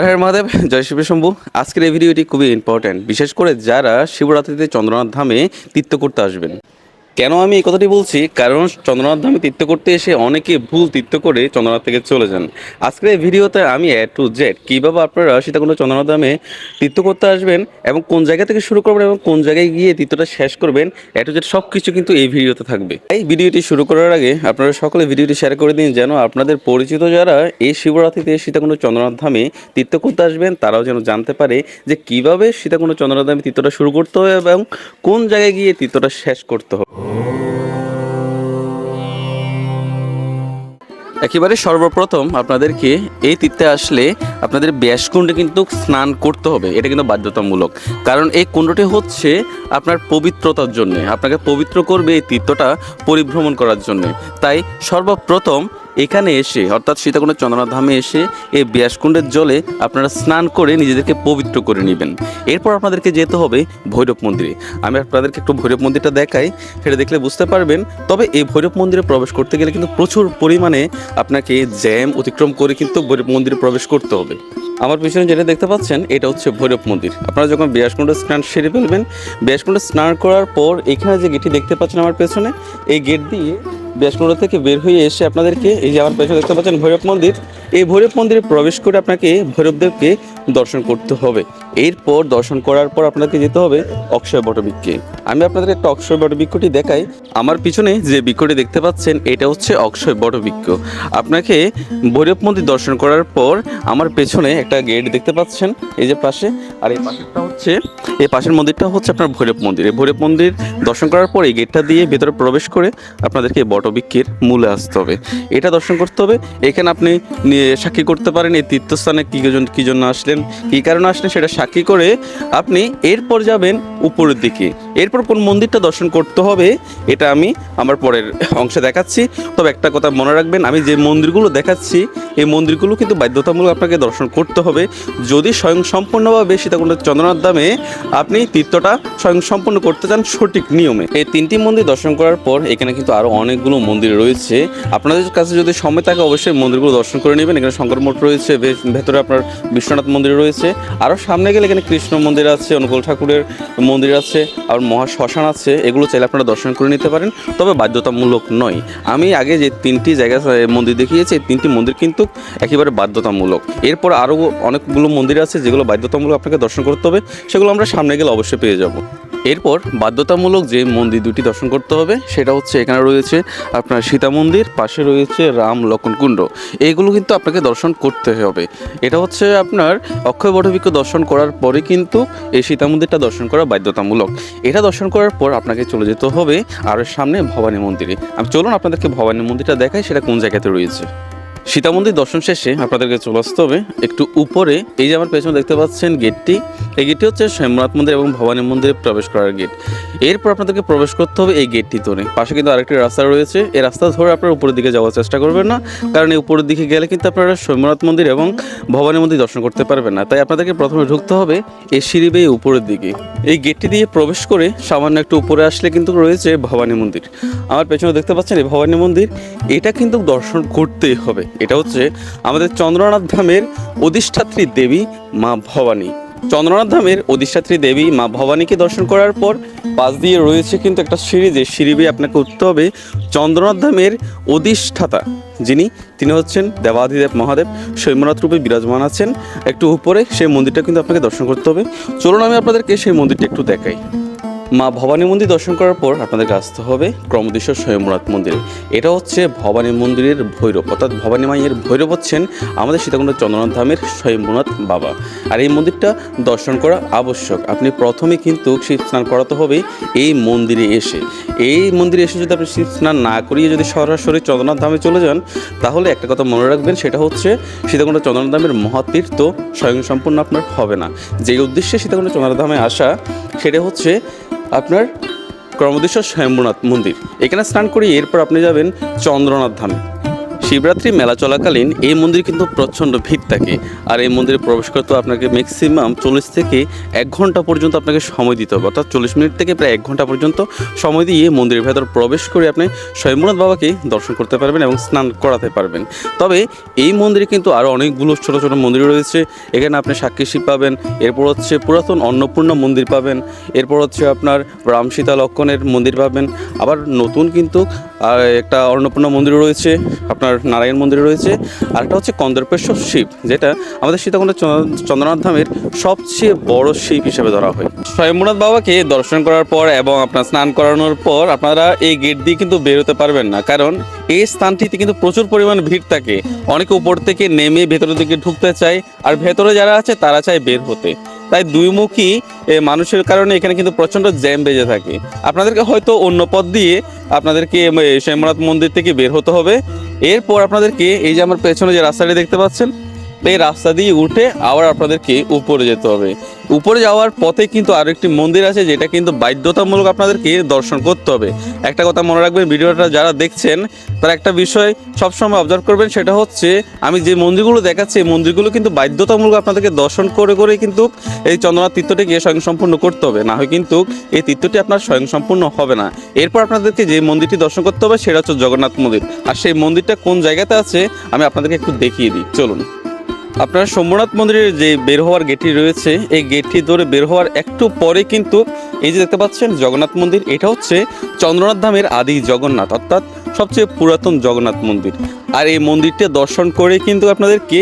হর হর মহাদেব। জয় শিব শম্ভু আজকের এই ভিডিওটি খুবই ইম্পর্ট্যান্ট বিশেষ করে যারা শিবরাত্রিতে চন্দ্রনাথ ধামে তীর্থ করতে আসবেন। কেন আমি এই কথাটি বলছি? কারণ চন্দ্রনাথ ধামে তীর্থ করতে এসে অনেকে ভুল তীর্থ করে চন্দ্রনাথ থেকে চলে যান। আজকের এই ভিডিওতে আমি এ টু জেড কীভাবে আপনারা সীতাকুণ্ড চন্দ্রনাথ ধামে তীর্থ করতে আসবেন এবং কোন জায়গা থেকে শুরু করবেন এবং কোন জায়গায় গিয়ে তীর্থটা শেষ করবেন এ টু জেড সব কিছু কিন্তু এই ভিডিওতে থাকবে। এই ভিডিওটি শুরু করার আগে আপনারা সকলে ভিডিওটি শেয়ার করে দিন যেন আপনাদের পরিচিত যারা এই শিবরাত্রিতে সীতাকুণ্ড চন্দ্রনাথ ধামে তীর্থ করতে আসবেন, তারাও যেন জানতে পারে যে কীভাবে সীতাকুণ্ড চন্দ্রনাথ ধামে তীর্থটা শুরু করতে হবে এবং কোন জায়গায় গিয়ে তীর্থটা শেষ করতে হবে। একেবারে সর্বপ্রথম আপনাদেরকে এই তীর্থে আসলে আপনাদের ব্যাসকুণ্ডে কিন্তু স্নান করতে হবে। এটা কিন্তু বাধ্যতামূলক। কারণ এই কুণ্ডটি হচ্ছে আপনার পবিত্রতার জন্যে। আপনাকে পবিত্র করবে এই তীর্থটা পরিভ্রমণ করার জন্য। তাই সর্বপ্রথম এখানে এসে, অর্থাৎ সীতাকুণ্ড চন্দ্রনাথ ধামে এসে এই ব্যাসকুণ্ডের জলে আপনারা স্নান করে নিজেদেরকে পবিত্র করে নেবেন। এরপর আপনাদেরকে যেতে হবে ভৈরব মন্দিরে। আমি আপনাদেরকে একটু ভৈরব মন্দিরটা দেখাই, সেটা দেখলে বুঝতে পারবেন। তবে এই ভৈরব মন্দিরে প্রবেশ করতে গেলে কিন্তু প্রচুর পরিমাণে আপনাকে জ্যাম অতিক্রম করে কিন্তু ভৈরব মন্দিরে প্রবেশ করতে হবে। আমার পিছনে যেটা দেখতে পাচ্ছেন, এটা হচ্ছে ভৈরব মন্দির। আপনারা যখন ব্যাসকুণ্ডে স্নান সেরে ফেলবেন, ব্যাসকুণ্ডে স্নান করার পর এখানে যে গেটটি দেখতে পাচ্ছেন আমার পেছনে, এই গেট দিয়ে ব্যাসকুণ্ড থেকে বের হয়ে এসে আপনাদেরকে এই যে আমার পেছনে দেখতে পাচ্ছেন ভৈরব মন্দির। এই ভৈরব মন্দিরে প্রবেশ করে আপনাকে ভৈরবদেবকে দর্শন করতে হবে। এরপর দর্শন করার পর আপনাকে যেতে হবে অক্ষয় বটবৃক্ষে। আমি আপনাদের একটা অক্ষয় বটবৃক্ষটি দেখাই। আমার পিছনে যে বৃক্ষটি দেখতে পাচ্ছেন, এটা হচ্ছে অক্ষয় বটবৃক্ষ। আপনাকে ভৈরব মন্দির দর্শন করার পর আমার পেছনে একটা গেট দেখতে পাচ্ছেন, এই যে পাশে। আর এই পাশেরটা হচ্ছে, এই পাশের মন্দিরটা হচ্ছে আপনার ভৈরব মন্দির। এই ভৈরব মন্দির দর্শন করার পর এই গেটটা দিয়ে ভেতরে প্রবেশ করে আপনাদেরকে বটবৃক্ষের মূলে আসতে হবে। এটা দর্শন করতে হবে। এখানে আপনি সাক্ষী করতে পারেন, এই তীর্থস্থানে কী কী জন্য আসলেন, কী কারণে আসলেন সেটা সাক্ষী করে আপনি এরপর যাবেন উপরের দিকে। এরপর কোন মন্দিরটা দর্শন করতে হবে, এটা আমি আমার পরের অংশে দেখাচ্ছি। তবে একটা কথা মনে রাখবেন, আমি যে মন্দিরগুলো দেখাচ্ছি, এই মন্দিরগুলো কিন্তু বাধ্যতামূলক আপনাকে দর্শন করতে হবে। যদি স্বয়ং সম্পূর্ণভাবে সীতাকুণ্ড চন্দ্রনাথ দামে আপনি তীর্থটা স্বয়ং সম্পূর্ণ করতে চান সঠিক নিয়মে। এই তিনটি মন্দির দর্শন করার পর এখানে কিন্তু আরও অনেকগুলো মন্দির রয়েছে। আপনাদের কাছে যদি সময় থাকে, অবশ্যই মন্দিরগুলো দর্শন করে নেবেন। এখানে শঙ্কর মঠ রয়েছে। ভেতরে আপনার বিশ্বনাথ মন্দির রয়েছে। আরও সামনে গেলে এখানে কৃষ্ণ মন্দির আছে, অনুকূল ঠাকুরের মন্দির আছে, আর মহা শ্মশান আছে। এগুলো চাইলে আপনারা দর্শন করে নিতে পারেন, তবে বাধ্যতামূলক নয়। আমি আগে যে তিনটি জায়গা মন্দির দেখিয়েছি, এই তিনটি মন্দির কিন্তু একেবারে বাধ্যতামূলক। এরপর আরও অনেকগুলো মন্দির আছে, যেগুলো বাধ্যতামূলক আপনাকে দর্শন করতে হবে। সেগুলো আমরা সামনে গেলে অবশ্যই পেয়ে যাব। এরপর বাধ্যতামূলক যে মন্দির দুটি দর্শন করতে হবে, সেটা হচ্ছে এখানে রয়েছে আপনার সীতা মন্দির, পাশে রয়েছে রাম লক্ষণ কুণ্ড। এইগুলো কিন্তু আপনাকে দর্শন করতে হবে। এটা হচ্ছে আপনার অক্ষয় বটবৃক্ষ দর্শন করার পরে কিন্তু এই সীতা মন্দিরটা দর্শন করা বাধ্যতামূলক। এটা দর্শন করার পর আপনাকে চলে যেতে হবে আর সামনে ভবানী মন্দিরে। আমি চলুন আপনাদেরকে ভবানী মন্দিরটা দেখাই, সেটা কোন জায়গাতে রয়েছে। সীতা মন্দির দর্শন শেষে আপনাদেরকে চলে আসতে হবে একটু উপরে। এই যে আমার পেছনে দেখতে পাচ্ছেন গেটটি এই গেটটি হচ্ছে সোমনাথ মন্দির এবং ভবানী মন্দিরে প্রবেশ করার গেট। এরপর আপনাদেরকে প্রবেশ করতে হবে এই গেটটি ধরে। পাশে কিন্তু আরেকটি রাস্তা রয়েছে। এই রাস্তা ধরে আপনারা উপরের দিকে যাওয়ার চেষ্টা করবেন না, কারণ এই উপরের দিকে গেলে কিন্তু আপনারা সোমনাথ মন্দির এবং ভবানী মন্দির দর্শন করতে পারবেন না। তাই আপনাদেরকে প্রথমে ঢুকতে হবে এই সিঁড়ি বেয়ে উপরের দিকে। এই গেটটি দিয়ে প্রবেশ করে সামান্য একটু উপরে আসলে কিন্তু রয়েছে ভবানী মন্দির। আমার পেছনে দেখতে পাচ্ছেন এই ভবানী মন্দির। এটা কিন্তু দর্শন করতেই হবে। এটা হচ্ছে আমাদের চন্দ্রনাথ ধামের অধিষ্ঠাত্রী দেবী মা ভবানী। চন্দ্রনাথ ধামের অধিষ্ঠাত্রী দেবী মা ভবানীকে দর্শন করার পর পাশ দিয়ে রয়েছে কিন্তু একটা সিঁড়ি, যে সিঁড়ি বেয়ে আপনাকে উঠতে হবে চন্দ্রনাথ ধামের অধিষ্ঠাতা, যিনি, তিনি হচ্ছেন দেবাদিদেব মহাদেব। সৈমনাথ রূপে বিরাজমান আছেন। একটু উপরে সেই মন্দিরটা কিন্তু আপনাকে দর্শন করতে হবে। চলুন আমি আপনাদেরকে সেই মন্দিরটা একটু দেখাই। মা ভবানী মন্দির দর্শন করার পর আপনাদেরকে আসতে হবে ক্রমদেশ্বর স্বয়ংনাথ মন্দির। এটা হচ্ছে ভবানী মন্দিরের ভৈরব, অর্থাৎ ভবানী মাইয়ের ভৈরব হচ্ছেন আমাদের সীতাকুণ্ড চন্দ্রনাথ ধামের স্বয়ংনাথ বাবা। আর এই মন্দিরটা দর্শন করা আবশ্যক। আপনি প্রথমে কিন্তু শীত স্নান করাতে হবে এই মন্দিরে এসে। এই মন্দিরে এসে যদি আপনি শীত স্নান না করিয়ে যদি সরাসরি চন্দ্রনাথ ধামে চলে যান, তাহলে একটা কথা মনে রাখবেন, সেটা হচ্ছে সীতাকুণ্ড চন্দ্রনাথ ধামের মহাতীর্থ স্বয়ং সম্পূর্ণ আপনার হবে না। যে উদ্দেশ্যে সীতাকুণ্ড চন্দ্রনাথ ধামে আসা, সেটা হচ্ছে আপনার ক্রমদেশ্বর স্বয়ম্ভনাথ মন্দির। এখানে স্নান করে এরপর আপনি যাবেন চন্দ্রনাথ ধামে। শিবরাত্রি মেলা চলাকালীন এই মন্দির কিন্তু প্রচণ্ড ভিড় থাকে। আর এই মন্দিরে প্রবেশ করতে আপনাকে ম্যাক্সিমাম চল্লিশ থেকে এক ঘণ্টা পর্যন্ত আপনাকে সময় দিতে হবে। অর্থাৎ চল্লিশ মিনিট থেকে প্রায় এক ঘণ্টা পর্যন্ত সময় দিয়ে মন্দিরের ভেতর প্রবেশ করে আপনি স্বয়ংনাথ বাবাকে দর্শন করতে পারবেন এবং স্নান করাতে পারবেন। তবে এই মন্দিরে কিন্তু আরও অনেকগুলো ছোটো ছোটো মন্দির রয়েছে। এখানে আপনি সাক্ষী শিব পাবেন, এরপর হচ্ছে পুরাতন অন্নপূর্ণা মন্দির পাবেন, এরপর হচ্ছে আপনার রাম সীতা লক্ষণের মন্দির পাবেন। আবার নতুন কিন্তু আর একটা অন্নপূর্ণা মন্দির রয়েছে, আপনার নারায়ণ মন্দির রয়েছে, আর একটা হচ্ছে কন্দর্পেশ্বর শিব, যেটা আমাদের সীতাকুণ্ড চন্দ্রনাথ ধামের সবচেয়ে বড় শিব হিসেবে ধরা হয়। স্বয়ংনাথ বাবাকে দর্শন করার পর এবং আপনার স্নান করানোর পর আপনারা এই গেট দিয়ে কিন্তু বেরোতে পারবেন না, কারণ এই স্থানটিতে কিন্তু প্রচুর পরিমাণ ভিড় থাকে। অনেকে উপর থেকে নেমে ভেতরের দিকে ঢুকতে চায়, আর ভেতরে যারা আছে তারা চায় বের হতে। তাই দুইমুখী মুখী মানুষের কারণে এখানে কিন্তু প্রচণ্ড জ্যাম বেজে থাকে। আপনাদেরকে হয়তো অন্য পথ দিয়ে আপনাদেরকে শ্যামনাথ মন্দির থেকে বের হতে হবে। এরপর আপনাদেরকে এই যে আমার পেছনে যে রাস্তাটি দেখতে পাচ্ছেন এই রাস্তা দিয়ে উঠে আবার আপনাদেরকে উপরে যেতে হবে। উপরে যাওয়ার পথে কিন্তু আরও একটি মন্দির আছে, যেটা কিন্তু বাধ্যতামূলক আপনাদেরকে দর্শন করতে হবে। একটা কথা মনে রাখবেন, ভিডিওটা যারা দেখছেন, তারা একটা বিষয় সবসময় অবজার্ভ করবেন, সেটা হচ্ছে আমি যে মন্দিরগুলো দেখাচ্ছি, এই মন্দিরগুলো কিন্তু বাধ্যতামূলক আপনাদেরকে দর্শন করে করে কিন্তু এই চন্দ্রনাথ তীর্থটিকে স্বয়ং সম্পূর্ণ করতে হবে। না হয় কিন্তু এই তীর্থটি আপনার স্বয়ং সম্পূর্ণ হবে না। এরপর আপনাদেরকে যে মন্দিরটি দর্শন করতে হবে, সেটা হচ্ছে জগন্নাথ মন্দির। আর সেই মন্দিরটা কোন জায়গাতে আছে, আমি আপনাদেরকে একটু দেখিয়ে দিই। চলুন। আপনার সোমনাথ মন্দিরের যে বের হওয়ার গেটটি রয়েছে, এই গেটটি ধরে বের হওয়ার একটু পরে কিন্তু এই যে দেখতে পাচ্ছেন জগন্নাথ মন্দির, এটা হচ্ছে চন্দ্রনাথ ধামের আদি জগন্নাথ, অর্থাৎ সবচেয়ে পুরাতন জগন্নাথ মন্দির। আর এই মন্দিরটা দর্শন করে কিন্তু আপনাদেরকে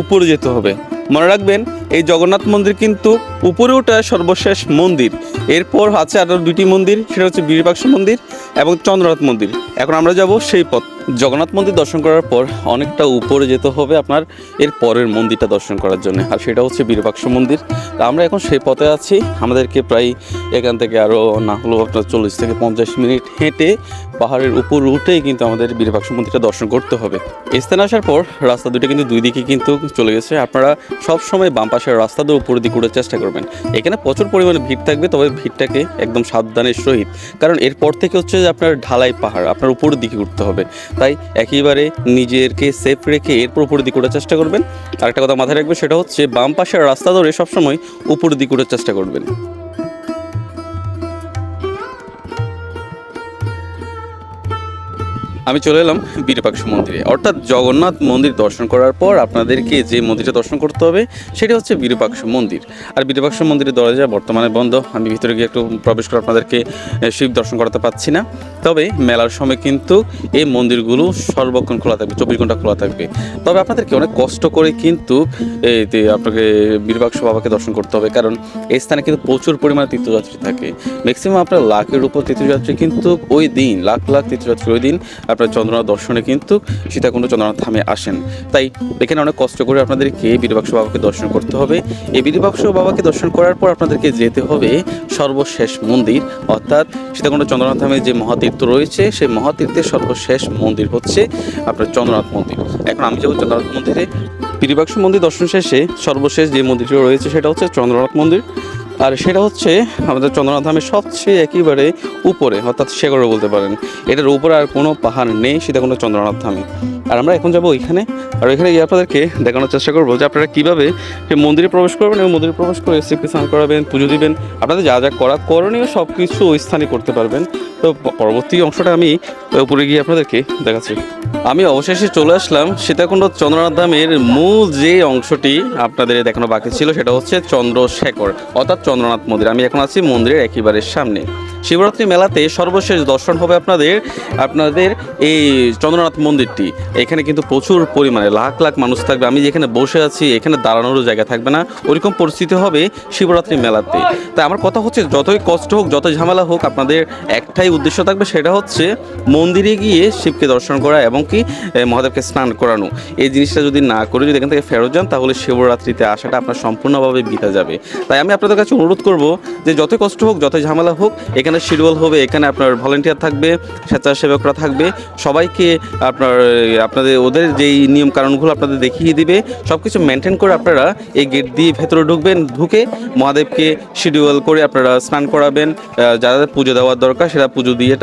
উপরে যেতে হবে। মনে রাখবেন এই জগন্নাথ মন্দির কিন্তু উপরে ওঠা সর্বশেষ মন্দির। এরপর আছে আরও দুটি মন্দির, সেটা হচ্ছে বিরূপাক্ষ মন্দির এবং চন্দ্রনাথ মন্দির। এখন আমরা যাব সেই পথ। জগন্নাথ মন্দির দর্শন করার পর অনেকটা উপরে যেতে হবে আপনার এর পরের মন্দিরটা দর্শন করার জন্য, আর সেটা হচ্ছে বিরূপাক্ষ মন্দির। তা আমরা এখন সেই পথে আছি। আমাদেরকে প্রায় এখান থেকে আরও না হলেও আপনার চল্লিশ থেকে পঞ্চাশ মিনিট হেঁটে পাহাড়ের উপর উঠেই কিন্তু আমাদের বিরূপাক্ষ মন্দিরটা দর্শন করতে হবে। স্থানে আসার পর রাস্তা দুটো কিন্তু দুই দিকে কিন্তু চলে গেছে। আপনারা সব সময় বাম পাশের রাস্তা দিয়ে উপরের দিকে উঠার চেষ্টা করবেন। এখানে প্রচুর পরিমাণে ভিড় থাকবে, তবে ভিড়টাকে একদম সাবধানের সহিত। কারণ এরপর থেকে হচ্ছে যে আপনার ঢালাই পাহাড়, আপনার উপরের দিকে উঠতে হবে। তাই একেবারে নিজেরকে সেফ রেখে এরপর উপরের দিকে উঠার চেষ্টা করবেন। আরেকটা কথা মাথায় রাখবেন, সেটা হচ্ছে বাম পাশের রাস্তা ধরে সবসময় উপরের দিকে ওঠার চেষ্টা করবেন। আমি চলে এলাম বিরূপাক্ষ মন্দিরে। অর্থাৎ জগন্নাথ মন্দির দর্শন করার পর আপনাদেরকে যে মন্দিরটা দর্শন করতে হবে, সেটা হচ্ছে বিরূপাক্ষ মন্দির। আর বিরূপাক্ষ মন্দিরের দরজা বর্তমানে বন্ধ। আমি ভিতরে গিয়ে একটু প্রবেশ করে আপনাদেরকে শিব দর্শন করাতে পাচ্ছি না। তবে মেলার সময় কিন্তু এই মন্দিরগুলো সর্বক্ষণ খোলা থাকবে, চব্বিশ ঘণ্টা খোলা থাকবে। তবে আপনাদেরকে অনেক কষ্ট করে কিন্তু এই আপনাকে বিরূপাক্ষ বাবাকে দর্শন করতে হবে। কারণ এই স্থানে কিন্তু প্রচুর পরিমাণে তীর্থযাত্রী থাকে। ম্যাক্সিমাম আপনার লাখের উপর তীর্থযাত্রী কিন্তু ওই দিন, লাখ লাখ তীর্থযাত্রী ওই দিন আপনার চন্দ্রনাথ দর্শনে কিন্তু সীতাকুণ্ড চন্দ্রনাথ ধামে আসেন। তাই এখানে অনেক কষ্ট করে আপনাদেরকে বিরূপাক্ষ বাবাকে দর্শন করতে হবে। এই বিরূপাক্ষ বাবাকে দর্শন করার পর আপনাদেরকে যেতে হবে সর্বশেষ মন্দির, অর্থাৎ সীতাকুণ্ড চন্দ্রনাথ ধামে যে মহাতীর্থ রয়েছে, সেই মহাতীর্থের সর্বশেষ মন্দির হচ্ছে আপনার চন্দ্রনাথ মন্দির। এখন আমি যাব চন্দ্রনাথ মন্দিরে। বিরূপাক্ষ মন্দির দর্শন শেষে সর্বশেষ যে মন্দিরটি রয়েছে, সেটা হচ্ছে চন্দ্রনাথ মন্দির। আর সেটা হচ্ছে আমাদের চন্দ্রনাথ ধামের সবচেয়ে একেবারে উপরে, অর্থাৎ শেগড়ে বলতে পারেন। এটার উপরে আর কোনো পাহাড় নেই, সেটা কোনো চন্দ্রনাথ ধামে আর আমরা এখন যাব ওইখানে। আর ওইখানে গিয়ে আপনাদেরকে দেখানোর চেষ্টা করব যে আপনারা কীভাবে সেই মন্দিরে প্রবেশ করবেন এবং মন্দিরে প্রবেশ করে শিবকে স্নান করাবেন, পুজো দিবেন। আপনাদের যা যা করা করণীয় সব কিছু ওই স্থানে করতে পারবেন। তো পরবর্তী অংশটা আমি উপরে গিয়ে আপনাদেরকে দেখাচ্ছি। আমি অবশেষে চলে আসলাম সীতাকুণ্ড চন্দ্রনাথ ধামের মূল যে অংশটি আপনাদের দেখানো বাকি ছিল সেটা হচ্ছে চন্দ্রশেখর, অর্থাৎ চন্দ্রনাথ মন্দির। আমি এখন আছি মন্দিরের একেবারে সামনে। শিবরাত্রি মেলাতে সর্বশেষ দর্শন হবে আপনাদের আপনাদের এই চন্দ্রনাথ মন্দিরটি। এখানে কিন্তু প্রচুর পরিমাণে লাখ লাখ মানুষ থাকবে। আমি যেখানে বসে আছি, এখানে দাঁড়ানোরও জায়গা থাকবে না। ওরকম পরিস্থিতি হবে শিবরাত্রি মেলাতে। তাই আমার কথা হচ্ছে, যতই কষ্ট হোক, যতই ঝামেলা হোক, আপনাদের একটাই উদ্দেশ্য থাকবে, সেটা হচ্ছে মন্দিরে গিয়ে শিবকে দর্শন করা এবং কি মহাদেবকে স্নান করানো। এই জিনিসটা যদি না করে যদি এখান থেকে ফেরত যান, তাহলে শিবরাত্রিতে আসাটা আপনার সম্পূর্ণভাবে বিতা যাবে। তাই আমি আপনাদের কাছে অনুরোধ করব যে যতই কষ্ট হোক, যতই ঝামেলা হোক, এখানে এখানে শিডিউল হবে, এখানে আপনার ভলেন্টিয়ার থাকবে, স্বেচ্ছাসেবকরা থাকবে, সবাইকে আপনার, আপনাদের, ওদের যেই নিয়ম কারণগুলো আপনাদের দেখিয়ে দিবে সব কিছু মেনটেন করে আপনারা এই গেট দিয়ে ভেতরে ঢুকবেন, ঢুকে মহাদেবকে শিডিউল করে আপনারা স্নান করাবেন যাদের পুজো দেওয়ার দরকার সেটা পুজো দিয়ে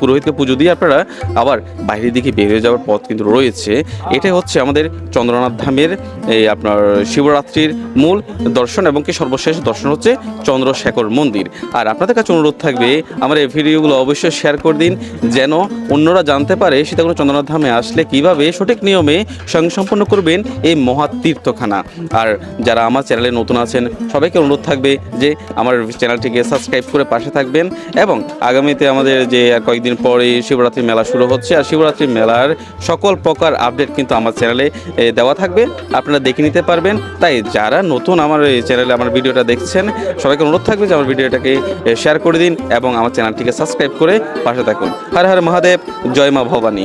পুরোহিতকে পুজো দিয়ে আপনারা আবার বাইরের দিকে বেরিয়ে যাওয়ার পথ কিন্তু রয়েছে। এটাই হচ্ছে আমাদের চন্দ্রনাথ ধামের এই আপনার শিবরাত্রির মূল দর্শন এবং কি সর্বশেষ দর্শন হচ্ছে চন্দ্রশেখর মন্দির। আর আপনাদের কাছে অনুরোধ থাকবে আমার এই ভিডিওগুলো অবশ্যই শেয়ার করে দিন, যেন অন্যরা জানতে পারে সীতাকুণ্ড চন্দ্রনাথ ধামে আসলে কীভাবে সঠিক নিয়মে সঙ্গে সম্পন্ন করবেন এই মহা তীর্থখানা আর যারা আমার চ্যানেলে নতুন আছেন, সবাইকে অনুরোধ থাকবে যে আমার চ্যানেলটিকে সাবস্ক্রাইব করে পাশে থাকবেন এবং আগামীতে আমাদের যে কয়েকদিন পরে শিবরাত্রি মেলা শুরু হচ্ছে, আর শিবরাত্রি মেলার সকল প্রকার আপডেট কিন্তু আমার চ্যানেলে দেওয়া থাকবে। আপনারা দেখে নিতে পারবেন। তাই যারা নতুন আমার এই চ্যানেলে আমার ভিডিওটা দেখছেন, সবাইকে অনুরোধ থাকবে যে আমার ভিডিওটাকে শেয়ার করে দিন এবং আমার চ্যানেলটিকে সাবস্ক্রাইব করে পাশে থাকুন। হর হর মহাদেব জয় মা ভবানী।